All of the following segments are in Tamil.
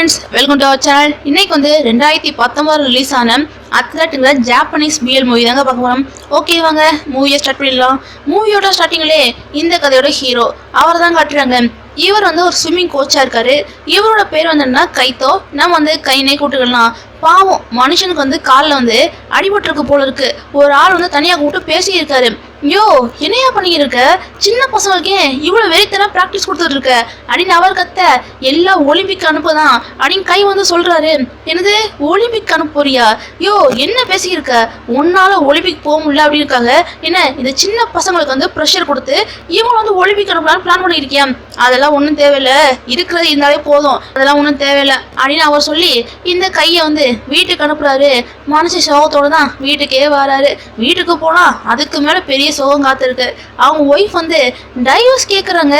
Friends welcome to our channel இன்னைக்கு வந்து ரெண்டாயிரத்தி பத்தொம்பது ரிலீஸ் ஆன அத்லட்டுங்கிற ஜாப்பனீஸ் பிஎல் மூவி தாங்க பார்க்க போகிறோம் ஓகே வாங்க மூவியை ஸ்டார்ட் பண்ணிடலாம். மூவியோட ஸ்டார்டிங்லே இந்த கதையோட ஹீரோ அவர் தான் காட்டுறாங்க. இவர் வந்து ஒரு ஸ்விம்மிங் கோச்சாக இருக்காரு. இவரோட பேர் வந்து என்னன்னா கைத்தோ. நம்ம வந்து கைனே கூட்டுக்கலாம். பாவம் மனுஷனுக்கு வந்து காலில் வந்து அடிபட்டிருக்கு போல இருக்கு. ஒரு ஆள் வந்து தனியாக கூப்பிட்டு பேசியிருக்காரு. யோ என்னையா பண்ணியிருக்க? சின்ன பசங்களுக்கு ஏன் இவ்வளோ வெறித்தனம் ப்ராக்டிஸ் கொடுத்துட்டு இருக்க அப்படின்னு அவர் கத்த எல்லாம் ஒலிம்பிக் அனுப்புதான். அப்படின்னு கை வந்து சொல்கிறாரு என்னது ஒலிம்பிக் அனுப்புறியா? யோ என்ன பேசியிருக்க? உன்னால ஒலிம்பிக் போக முடியல அப்படின்னு இருக்காங்க. என்ன இந்த சின்ன பசங்களுக்கு வந்து ப்ரெஷர் கொடுத்து இவங்க வந்து ஒலிம்பிக் அனுப்பலாம்னு பிளான் பண்ணியிருக்கியா? அதெல்லாம் ஒன்றும் தேவையில்லை. இருக்கிறது இருந்தாலே போதும். அதெல்லாம் ஒன்றும் தேவையில்ல. அப்படின்னு அவர் சொல்லி இந்த கையை வந்து வீட்டுக்கு அனுப்புறாரு. மனசு சோகத்தோட தான் வீட்டுக்கே வராரு. வீட்டுக்கு போனா அதுக்கு மேல பெரிய சோகம் காத்திருக்கு. அவங்க ஒய்ஃப் வந்து டைவர்ஸ் கேட்குறாங்க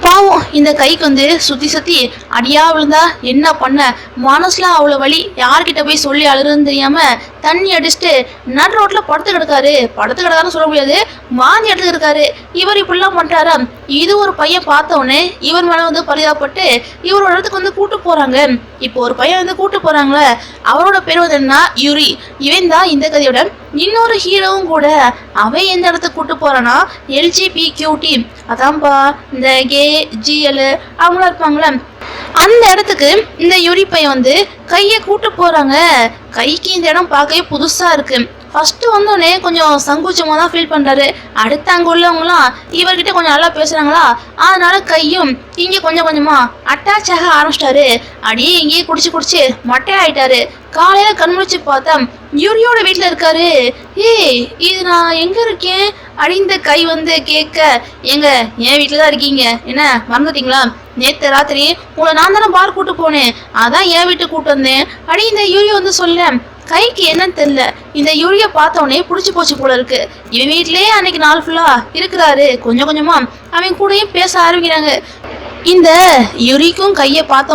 பாவம் இந்த கைக்கு வந்து சுத்தி சுத்தி அடியா விழுந்தா என்ன பண்ண? மனசுல அவ்வளவு வழி யார்கிட்ட போய் சொல்லி அழுகுன்னு தெரியாம தண்ணி அடிச்சுட்டு நடு ரோட்ல படுத்து கிடக்காரு. படுத்து கிடக்காருன்னு சொல்ல முடியாது. வாந்தி எடுத்துக்கிட்டு இருக்காரு. இவர் இப்படிலாம் பண்றாரா? இது ஒரு பையன் பார்த்த உடனே இவர் மேல வந்து பரிதாபப்பட்டு இவரோட இடத்துக்கு வந்து கூட்டு போறாங்க. இப்போ ஒரு பையன் வந்து கூட்டு போறாங்களே அவரோட பேர் வந்து என்ன யூரி. இவன் தான் இந்த கதையோட இன்னொரு ஹீரோவும் கூட. அவன் எந்த இடத்துக்கு கூட்டு போகிறான்னா எல்ஜிபி கியூடி அதான்ப்பா இந்த கே ஜிஎல் அவங்களாம் இருப்பாங்களே அந்த இடத்துக்கு இந்த யூரி பையன் வந்து கையை கூட்டு போறாங்க. கைக்கு இந்த இடம் பார்க்கவே புதுசா இருக்கு. ஃபர்ஸ்ட் வந்தோடனே கொஞ்சம் சங்கூச்சமாக தான் ஃபீல் பண்ணுறாரு அடுத்து அங்கே உள்ளவங்களாம் இவர்கிட்ட கொஞ்சம் நல்லா பேசுகிறாங்களா அதனால கையும் இங்கே கொஞ்சம் கொஞ்சமாக அட்டாச் ஆக ஆரம்பிச்சிட்டாரு. அடியே இங்கேயே குடிச்சு குடிச்சு மட்டை ஆயிட்டாரு காலையில் கண்முழிச்சு பார்த்தா யூரியோட வீட்டில் இருக்காரு. ஏய் இது நான் எங்கே இருக்கேன்? அடிந்த கை வந்து கேட்க எங்க என் வீட்டில் தான் இருக்கீங்க. என்ன மறந்துட்டீங்களா? நேற்று ராத்திரி உங்களை நான் தானே பார் கூட்டு போனேன். அதான் என் வீட்டுக்கு கூட்டு வந்தேன். அடி இந்த யூரியோ வந்து சொல்ல கைக்கு என்னன்னு தெரியல. இந்த யூரியா பார்த்த உடனே பிடிச்சி போச்சு போல இருக்கு. இவன் வீட்லயே அன்னைக்கு நாள் ஃபுல்லா இருக்கிறாரு. கொஞ்சம் கொஞ்சமா அவன் கூடயும் பேச ஆரம்பிக்கிறாங்க. இந்த யுரிக்கும் கையை பார்த்த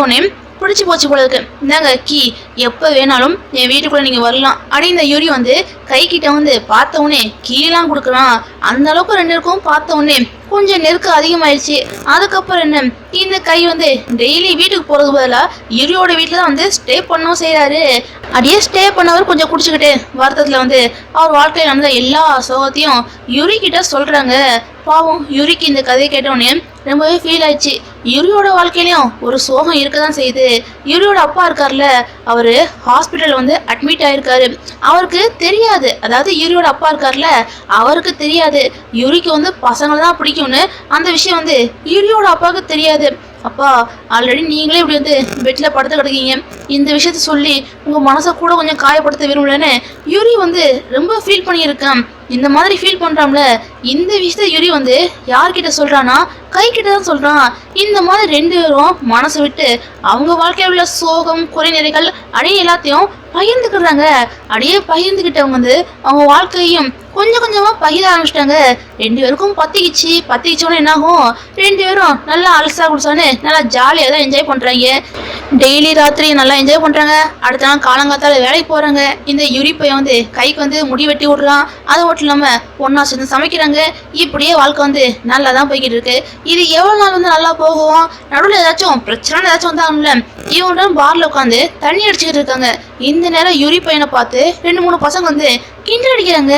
பிடிச்சி போச்சு போல இருக்கு. இந்தாங்க கீ எப்போ வேணாலும் என் வீட்டுக்குள்ள நீங்கள் வரலாம். அப்படி இந்த யூரி வந்து கை கிட்ட வந்து பார்த்த உடனே கீழெல்லாம் கொடுக்குறான். அந்த அளவுக்கு ரெண்டு இருக்கும் பார்த்த உடனே கொஞ்சம் நெருக்கம் அதிகமாயிடுச்சு அதுக்கப்புறம் என்ன? இந்த கை வந்து டெய்லி வீட்டுக்கு போறது பதிலாக யூரியோட வீட்டில் தான் வந்து ஸ்டே பண்ணவும் செய்கிறாரு அப்படியே ஸ்டே பண்ணவர் கொஞ்சம் குடிச்சுக்கிட்டு வருத்தத்தில் வந்து அவர் வாழ்க்கையில் நடந்த எல்லா சோகத்தையும் யூரி கிட்ட சொல்கிறாங்க பாவம். யுரிக்கு இந்த கதையை கேட்டோடனே ரொம்பவே ஃபீல் ஆயிடுச்சு. யுரியோட வாழ்க்கையிலையும் ஒரு சோகம் இருக்க தான் செய்யுது. யுரியோட அப்பா இருக்கார்ல அவர் ஹாஸ்பிட்டல் வந்து அட்மிட் ஆயிருக்காரு. அவருக்கு தெரியாது. அதாவது யுரியோட அப்பா இருக்கார்ல அவருக்கு தெரியாது. யுரிக்கு வந்து பசங்களை தான் பிடிக்கும்னு அந்த விஷயம் வந்து யுரியோட அப்பாவுக்கு தெரியாது. அப்பா ஆல்ரெடி நீங்களே இப்படி வந்து பெட்டில் படுத்து கிடக்கீங்க. இந்த விஷயத்த சொல்லி உங்கள் மனசை கூட கொஞ்சம் காயப்படுத்த விரும்பலன்னு யூரி வந்து ரொம்ப ஃபீல் பண்ணியிருக்கேன். இந்த மாதிரி ஃபீல் பண்ணுறாம்ல இந்த விஷயத்த யுரி வந்து யார்கிட்ட சொல்கிறான்னா கை கிட்ட தான் சொல்கிறான் இந்த மாதிரி ரெண்டு பேரும் மனசை விட்டு அவங்க வாழ்க்கையில் உள்ள சோகம் குறைநிறைகள் அடைய எல்லாத்தையும் பகிர்ந்துக்கிறாங்க. அப்படியே பகிர்ந்துக்கிட்டவங்க வந்து அவங்க வாழ்க்கையும் கொஞ்சம் கொஞ்சமா பகிர ஆரம்பிச்சிட்டாங்க. ரெண்டு பேருக்கும் பத்திக்கிச்சு. பத்திக்கிச்சோன்னு என்னாகும்? ரெண்டு பேரும் நல்லா அலசா குடிச்சோன்னு நல்லா ஜாலியாக தான் என்ஜாய் பண்ணுறாங்க டெய்லி ராத்திரி நல்லா என்ஜாய் பண்ணுறாங்க அடுத்த நாள் காலங்காத்தால வேலைக்கு போகிறாங்க இந்த யூரிப்பை வந்து கைக்கு வந்து முடி வெட்டி விடுறான். அது மட்டும் இல்லாமல் ஒன்றா சேர்ந்து சமைக்கிறாங்க. இப்படியே வாழ்க்கை வந்து நல்லா தான் போய்கிட்டு இருக்கு இது எவ்வளோ நாள் வந்து நல்லா போகும்? நடுவில் ஏதாச்சும் பிரச்சனை ஏதாச்சும் வந்தாங்கல்ல இவங்க பார்ல உட்காந்து தண்ணி அடிச்சுக்கிட்டு இருக்காங்க. இந்த நேரம் யூரி பையனை பார்த்து ரெண்டு மூணு பசங்க வந்து கிண்டல் அடிக்கிறாங்க.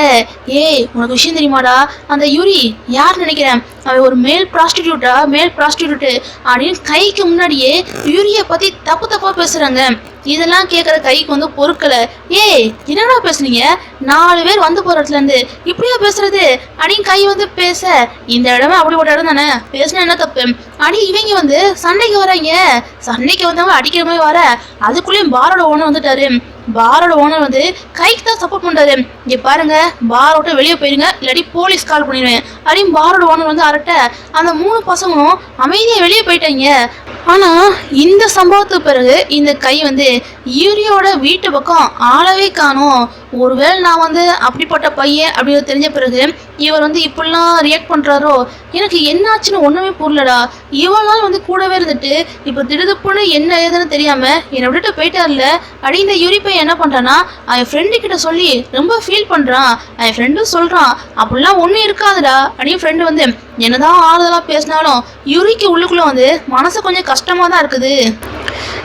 ஏய் உனக்கு விஷயம் தெரியுமாடா? அந்த யூரி யார் நினைக்கிறேன்? அவன் ஒரு மேல் ப்ராஸ்டிடியூட்டா மேல் ப்ராஸ்டிடியூட் அப்படின்னு கைக்கு முன்னாடியே யூரியை பத்தி தப்பு தப்பா பேசுறாங்க. இதெல்லாம் கேட்குற கைக்கு வந்து பொறுக்கலை. ஏய் என்னடா பேசுனீங்க? நாலு பேர் வந்து போகிற இடத்துலேருந்து இப்படியா பேசுறது? அப்படின்னு கை வந்து பேச. இந்த இடமே அப்படி ஒரு இடம் தானே? பேசினா என்ன தப்பு? அடி இவங்க வந்து சண்டைக்கு வராங்க. சண்டைக்கு வந்தவங்க அடிக்கிற மாதிரி வர. அதுக்குள்ளேயும் பாரோட ஓனர் வந்துட்டாரு. பாரோட ஓனர் வந்து கைக்கு தான் சப்போர்ட் பண்றாரு. இங்க பாருங்க பார் விட்டு வெளியே போயிருங்க. இல்லாட்டி போலீஸ் கால் பண்ணிடுவேன். அப்படின்னு பாரோட ஓனர் வந்து அரட்ட. அந்த மூணு பசங்களும் அமைதியாக வெளியே போயிட்டாங்க. ஆனால் இந்த சம்பவத்துக்கு பிறகு இந்த கை வந்து யூரியோட வீட்டு பக்கம் ஆளவே காணும். ஒருவேளை நான் வந்து அப்படிப்பட்ட பையன் அப்படின்னு தெரிஞ்ச பிறகு இவர் வந்து இப்படிலாம் ரியாக்ட் பண்ணுறாரோ எனக்கு என்னாச்சுன்னு ஒன்றுமே புரியலடா. இவ்வளவு நாள் வந்து கூடவே இருந்துட்டு இப்போ திடுதுப்புன்னு என்ன ஏதுன்னு தெரியாமல் என்னை விட்டுட்டு போயிட்டார்ல. அடி இந்த யூரி பையன் என்ன பண்ணுறான்னா என் ஃப்ரெண்டு கிட்ட சொல்லி ரொம்ப ஃபீல் பண்ணுறான் என் ஃப்ரெண்டும் சொல்கிறான் அப்படிலாம் ஒன்றும் இருக்காதுடா. அப்படின்னு ஃப்ரெண்டு வந்து என்னதான் ஆறுதலாக பேசினாலும் யூரிக்கு உள்ளுக்குள்ளே வந்து மனசு கொஞ்சம் கஷ்டமாக தான் இருக்குது.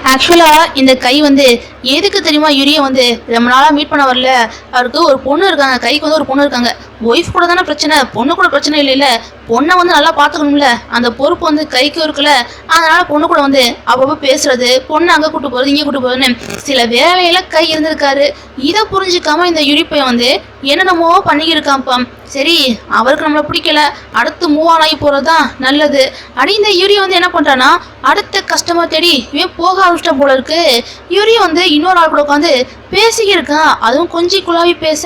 ஆக்சுவலாக இந்த கை வந்து எதுக்கு தெரியுமா யூரியை வந்து ரொம்ப நாளாக மீட் பண்ண வரல? அவருக்கு ஒரு பொண்ணு இருக்காங்க கைக்கு வந்து ஒரு பொண்ணு இருக்காங்க. ஒய்ஃப் கூட தானே பிரச்சனை பொண்ணு கூட பிரச்சனை இல்லைல்ல. பொண்ணை வந்து நல்லா பார்த்துக்கணும்ல. அந்த பொறுப்பு வந்து கைக்கு இருக்குல்ல. அதனால பொண்ணு கூட வந்து அப்பப்போ பேசுறது பொண்ணு அங்கே கூட்டு போகிறது இங்கே கூட்டு போகிறதுன்னு சில வேலையில கை இருந்திருக்காரு. இதை புரிஞ்சுக்காம இந்த யுரிப்பை வந்து என்னென்னமோ பண்ணிக்கிருக்கான்ப்பா சரி அவருக்கு நம்மளை பிடிக்கல. அடுத்து மூவ் ஆன் ஆகி போகிறது தான் நல்லது. அடி இந்த யூரி வந்து என்ன பண்ணுறான்னா அடுத்த கஸ்டமர் தேடி இவன் போக ஆரம்பிச்சிட்ட போல இருக்கு. யூரி வந்து இன்னொரு ஆள் கூட உட்காந்து பேசிக்கிருக்கான். அதுவும் கொஞ்சம் குழாவி பேச.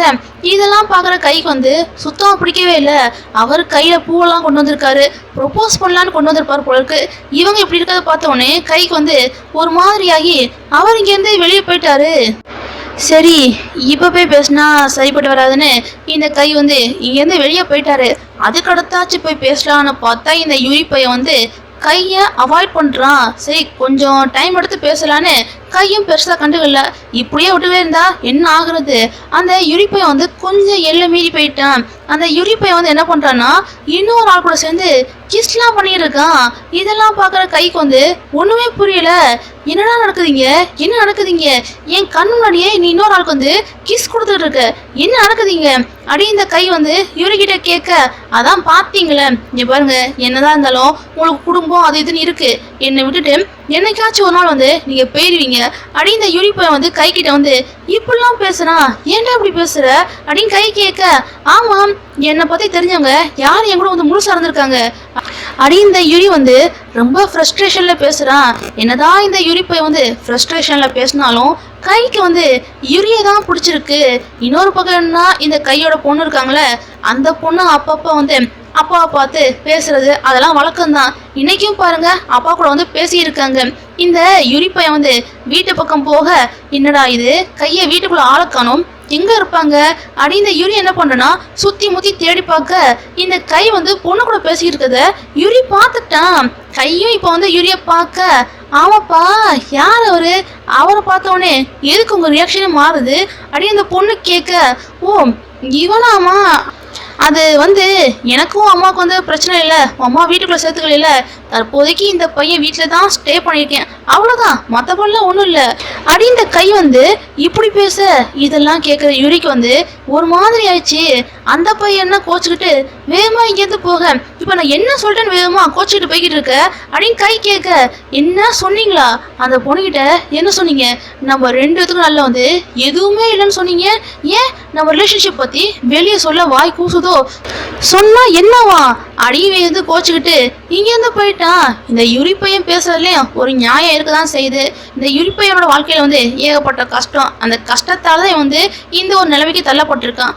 இதெல்லாம் பார்க்குற கைக்கு வந்து சுத்தமாக பிடிக்கவே இல்லை. அவர் கையில் பூவெல்லாம் கொண்டு வந்திருக்காரு. ப்ரொப்போஸ் பண்ணலான்னு கொண்டு வந்திருப்பார் போல இருக்கு. இவங்க இப்படி இருக்கிறத பார்த்தோன்னே கைக்கு வந்து ஒரு மாதிரியாகி அவர் இங்கேருந்து வெளியே போயிட்டாரு. சரி இப்போ போய் பேசினா சரிப்பட்டு வராதுன்னு இந்த கை வந்து இங்கேருந்து வெளியே போயிட்டாரு. அதுக்கடுத்தாச்சு போய் பேசலான்னு பார்த்தா இந்த யூரி பையன் வந்து கையை அவாய்ட் பண்ணுறான் சரி கொஞ்சம் டைம் எடுத்து பேசலான்னு கையும் பெருசாக கண்டுக்கல. இப்படியே விட்டுவே இருந்தா என்ன ஆகுறது? அந்த யுரிப்பை வந்து கொஞ்சம் எல்லை மீறி போயிட்டான். அந்த யுரிப்பை வந்து என்ன பண்ணுறான்னா இன்னொரு ஆள் கூட சேர்ந்து கிஸ்லாம் பண்ணியிருக்கான் இதெல்லாம் பார்க்குற கைக்கு வந்து ஒன்றுமே புரியல. என்னடா நடக்குதுங்க? என்ன நடக்குதுங்க? என் கண் முன்னாடியே நீ இன்னொரு ஆளுக்கு வந்து கிஸ் கொடுத்துட்டு இருக்க. என்ன நடக்குதுங்க? அடி இந்த கை வந்து இவர்கிட்ட கேட்க. அதான் பார்த்தீங்களே. இங்க பாருங்க என்னதான் இருந்தாலும் உங்களுக்கு குடும்பம் அது இதுன்னு இருக்கு. என்னை விட்டுட்டு என்னைக்காச்சும் ஒரு நாள் வந்து நீங்க போயிருவீங்க. அடி இந்த யூனிப்பை வந்து கை கிட்ட வந்து இப்படிலாம் பேசுறான் ஏன்டா இப்படி பேசுற? அப்படின்னு கை கேட்க. ஆமாம் என்னை பத்தி தெரிஞ்சவங்க யார் என் கூட வந்து முழுசா இருந்திருக்காங்க. அடி இந்த யுரி வந்து ரொம்ப ஃப்ரஸ்ட்ரேஷனில் பேசுகிறான் என்னதான் இந்த யுரி போய் வந்து ஃப்ரஸ்ட்ரேஷனில் பேசினாலும் கைக்கு வந்து யுரியை தான் பிடிச்சிருக்கு. இன்னொரு பக்கம்னா இந்த கையோட பொண்ணு இருக்காங்களே அந்த பொண்ணு அப்பப்போ வந்து அப்பாவை பார்த்து பேசுறது அதெல்லாம் வழக்கம்தான். இன்னைக்கும் பாருங்க அப்பா கூட வந்து பேசியிருக்காங்க. இந்த யுரி பையன் வந்து வீட்டு பக்கம் போக என்னடா இது? கையை வீட்டுக்குள்ள ஆளக்கானும் எங்க இருப்பாங்க? அடி இந்த யூரி என்ன பண்றனா சுத்தி முத்தி தேடி பார்க்க இந்த கை வந்து பொண்ணு கூட பேசிக்கிட்டு இருக்கத யூரி பார்த்துட்டான் கையும் இப்போ வந்து யுரிய பார்க்க ஆமாப்பா யார் அவரு? அவரை பார்த்தோடனே எதுக்கு உங்க ரியாக்ஷனே மாறுது? அடி அந்த பொண்ணு கேட்க ஓ இவனாமா? அது வந்து எனக்கும் அம்மாவுக்கு வந்து பிரச்சனை இல்லை. அம்மா வீட்டுக்குள்ளே சேர்த்துக்கல தற்போதைக்கு இந்த பையன் வீட்டில் தான் ஸ்டே பண்ணியிருக்கேன். அவ்வளோதான் மற்றபடிலாம் ஒன்றும் இல்லை. அடி இந்த கை வந்து இப்படி பேச இதெல்லாம் கேட்குற யூரிக்கு வந்து ஒரு மாதிரி ஆயிடுச்சு. அந்த பையன் என்ன கோச்சிக்கிட்டு வேகமாக இங்கேருந்து போக. இப்போ நான் என்ன சொல்லிட்டேன்னு வேகமாக கோச்சிக்கிட்டு போய்கிட்டு இருக்க? அப்படின்னு கை கேட்க. என்ன சொன்னீங்களா? அந்த பொண்ணுகிட்ட என்ன சொன்னீங்க? நம்ம ரெண்டு பேத்துக்கும் நல்லா வந்து எதுவுமே இல்லைன்னு சொன்னீங்க. ஏன்? நம்ம ரிலேஷன்ஷிப் பற்றி வெளியே சொல்ல வாய் கூசுதோ? சொன்னால் என்னவா? அடியை வந்து கோச்சுக்கிட்டு இங்கேருந்து போயிட்டான் இந்த யுரிப்பையன் பையன் ஒரு நியாயம் இருக்க தான் செய்யுது. இந்த யுரிப்பையனோட வாழ்க்கையில் வந்து ஏகப்பட்ட கஷ்டம். அந்த கஷ்டத்தால் தான் வந்து இந்த ஒரு நிலைமைக்கு தள்ளப்பட்டிருக்கான்.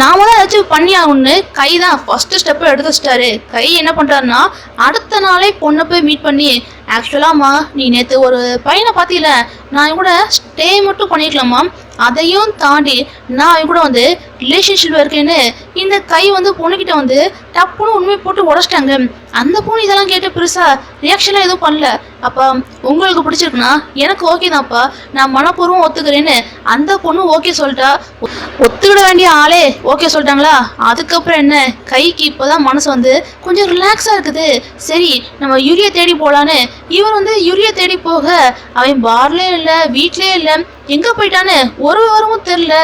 நாம தான் ஏதாச்சும் பண்ணி ஆகணும்னு கை தான் ஃபர்ஸ்ட் ஸ்டெப்பை எடுத்து வச்சிட்டாரு கை என்ன பண்ணுறாருன்னா அடுத்த நாளே பொண்ணை போய் மீட் பண்ணி ஆக்சுவலாம்மா நீ நேற்று ஒரு பையனை பார்த்தீல நான் கூட ஸ்டே மட்டும் பண்ணிக்கலாமா? அதையும் தாண்டி நான் அவன் கூட வந்து ரிலேஷன்ஷிப் இருக்கேன்னு இந்த கை வந்து பொண்ணுக்கிட்ட வந்து டப்புன்னு உண்மை போட்டு உடச்சிட்டாங்க. அந்த பொண்ணு இதெல்லாம் கேட்டு பெருசாக ரியாக்ஷன்லாம் எதுவும் பண்ணல. அப்பா உங்களுக்கு பிடிச்சிருக்குன்னா எனக்கு ஓகே தான்ப்பா. நான் மனப்பூர்வம் ஒத்துக்கிறேன்னு அந்த பொண்ணு ஓகே சொல்லிட்டா. ஒ- ஒத்துக்கிட வேண்டிய ஆளே ஓகே சொல்லிட்டாங்களா? அதுக்கப்புறம் என்ன? கைக்கு இப்போதான் மனசு வந்து கொஞ்சம் ரிலாக்ஸாக இருக்குது. சரி நம்ம யூரியா தேடி போகலான்னு இவர் வந்து யூரியா தேடி போக அவன் பார்லேயும் இல்லை வீட்லேயும் இல்லை எங்கே போயிட்டான்னு ஒரு விவரமும் தெரில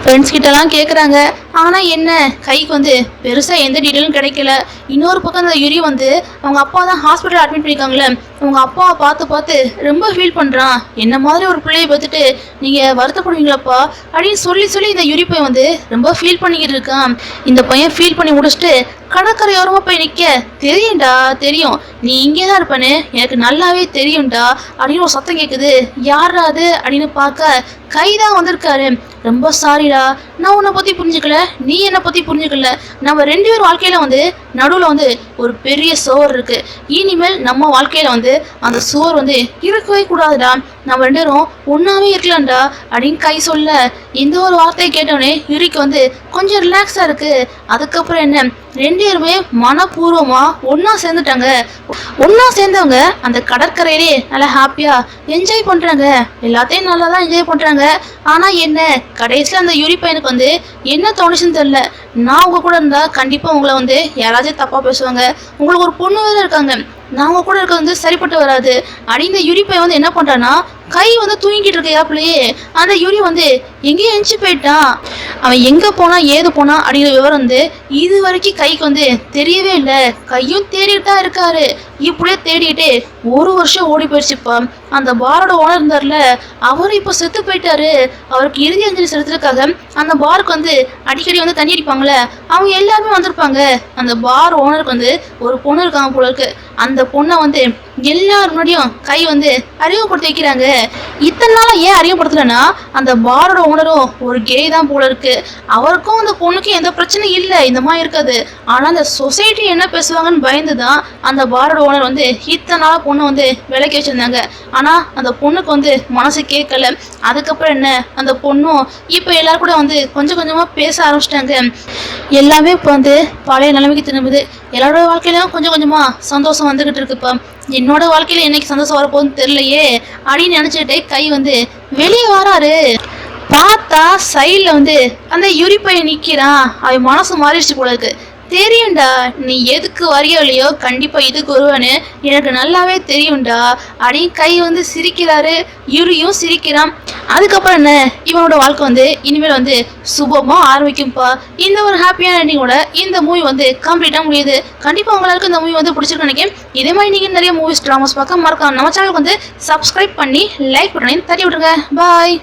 ஃப்ரெண்ட்ஸ் கிட்டலாம் கேட்குறாங்க ஆனால் என்ன? கைக்கு வந்து பெருசாக எந்த டீட்டெயிலும் கிடைக்கல. இன்னொரு பக்கம் அந்த யுரி வந்து அவங்க அப்பா தான் ஹாஸ்பிட்டல் அட்மிட் பண்ணியிருக்காங்களே அவங்க அப்பாவை பார்த்து பார்த்து ரொம்ப ஃபீல் பண்ணுறான் என்ன மாதிரி ஒரு பிள்ளையை பார்த்துட்டு நீங்கள் வருத்தப்படுவீங்களாப்பா? அப்படின்னு சொல்லி சொல்லி இந்த யுரி பையன் வந்து ரொம்ப ஃபீல் பண்ணிக்கிட்டு இருக்கான். இந்த பையன் ஃபீல் பண்ணி முடிச்சுட்டு கடற்கரையோரமாக போய் நிற்க தெரியும்டா தெரியும். நீ இங்கே தான் இருப்பேன்னு. எனக்கு நல்லாவே தெரியும்டா அப்படின்னு ஒரு சத்தம் கேட்குது யாரா அது அப்படின்னு பார்க்க கைதான் வந்திருக்காரு. ரொம்ப சாரிடா நான் உன்னை பற்றி புரிஞ்சுக்கல. நீ என்னை பற்றி புரிஞ்சுக்கல. நம்ம ரெண்டு பேர் வாழ்க்கையில வந்து நடுவில் வந்து ஒரு பெரிய சோர் இருக்கு. இனிமேல் நம்ம வாழ்க்கையில வந்து அந்த சோர் வந்து இருக்கவே கூடாதுடா. நம்ம ரெண்டு பேரும் ஒன்றாவே இருக்கலாம்டா. அப்படின்னு கை சொல்ல இந்த ஒரு வார்த்தையை கேட்டோடனே யூரிக்கு வந்து கொஞ்சம் ரிலாக்ஸாக இருக்குது அதுக்கப்புறம் என்ன? ரெண்டு பேருமே மனப்பூர்வமாக ஒன்றா சேர்ந்துட்டாங்க. ஒன்றா சேர்ந்தவங்க அந்த கடற்கரையிலே நல்லா ஹாப்பியாக என்ஜாய் பண்ணுறாங்க எல்லாத்தையும் நல்லா தான் என்ஜாய் பண்ணுறாங்க ஆனால் என்ன? கடைசியில் அந்த யூரி பையனுக்கு வந்து என்ன தோணுச்சுன்னு தெரில நான் உங்கள் கூட இருந்தால் கண்டிப்பாக உங்களை வந்து யாராச்சும் தப்பாக பேசுவாங்க. உங்களுக்கு ஒரு பொண்ணு வேறு இருக்காங்க. நான் கூட இருக்க வந்து சரிப்பட்டு வராது. அப்படி யூரிப்பை வந்து என்ன பண்ணுறான்னா கை வந்து தூங்கிட்டு இருக்க அந்த யூரி வந்து எங்கேயோ எஞ்சி போயிட்டான். அவன் எங்க போனா ஏது போனா? அப்படிங்கிற விவரம் வந்து இது வரைக்கும் கைக்கு வந்து தெரியவே இல்லை. கையும் தேடிட்டு தான் இருக்காரு. இப்படியே தேடிட்டு ஒரு வருஷம் ஓடி போயிடுச்சுப்பா. அந்த பாரோட ஓனர் இருந்தார்ல அவரும் இப்போ செத்து போயிட்டாரு. அவருக்கு இறுதி அஞ்சலி செலுத்துறதுக்காக அந்த பாருக்கு வந்து அடிக்கடி வந்து தண்ணி அடிப்பாங்கல்ல அவங்க எல்லாருமே வந்திருப்பாங்க. அந்த பார் ஓனருக்கு வந்து ஒரு பொண்ணு இருக்காங்க போல இருக்கு. அந்த பொண்ணை வந்து எல்லார் முன்னாடியும் கை வந்து அறிமுகப்படுத்தி வைக்கிறாங்க. இத்தனை நாளும் ஏன் அறிமுகப்படுத்தலைன்னா அந்த பாரோட ஓனரும் ஒரு கே தான் போல இருக்கு. அவருக்கும் அந்த பொண்ணுக்கும் எந்த பிரச்சனையும் இல்லை. இந்த மாதிரி இருக்காது. ஆனால் அந்த சொசைட்டி என்ன பேசுவாங்கன்னு பயந்து தான் அந்த பாரோட ஓனர் வந்து இத்தனை நாளாக பொண்ணை வந்து விலைக்கு வச்சிருந்தாங்க. ஆனால் அந்த பொண்ணுக்கு வந்து மனசு கேட்கல. அதுக்கப்புறம் என்ன? அந்த பொண்ணும் இப்போ எல்லாரும் கூட வந்து கொஞ்சம் கொஞ்சமாக பேச ஆரம்பிச்சிட்டாங்க. எல்லாமே இப்போ வந்து பழைய நிலைமைக்கு திரும்புது. எல்லாரோட வாழ்க்கையிலும் கொஞ்சம் கொஞ்சமாக சந்தோஷம் வந்துக்கிட்டு இருக்குப்பா என்னோட வாழ்க்கையில என்னைக்கு சந்தோஷம் வரப்போகுதுன்னு தெரியலையே. அப்படின்னு நினச்சிக்கிட்டே கை வந்து வெளியே வராரு. பார்த்தா சைடில் வந்து அந்த யுரி பையன் நிற்கிறான் அவன் மனசு மாறிடுச்சு போல இருக்கு. தெரியும்டா. நீ எதுக்கு வரியோ இல்லையோ கண்டிப்பா இதுக்கு வருவான்னு எனக்கு நல்லாவே தெரியும்டா. அடி கை வந்து சிரிக்கிறாரு. யுரியும் சிரிக்கிறான். அதுக்கப்புறம் என்ன? இவனோட வாழ்க்கை வந்து இனிமேல் வந்து சுபமா ஆரம்பிக்கும்பா இந்த ஒரு ஹாப்பியான எண்டிங்கோட இந்த மூவி வந்து கம்ப்ளீட்டா முடியுது. கண்டிப்பா உங்களுக்கு இந்த மூவி வந்து பிடிச்சிருக்கு நினைக்கிறேன். இதே மாதிரி நீங்க நிறைய மூவிஸ் ட்ராமாஸ் பார்க்க மறக்காம நம்ம சேனலுக்கு வந்து சப்ஸ்கிரைப் பண்ணி லைக் பண்ணி தட்டி விட்டுருங்க. பாய்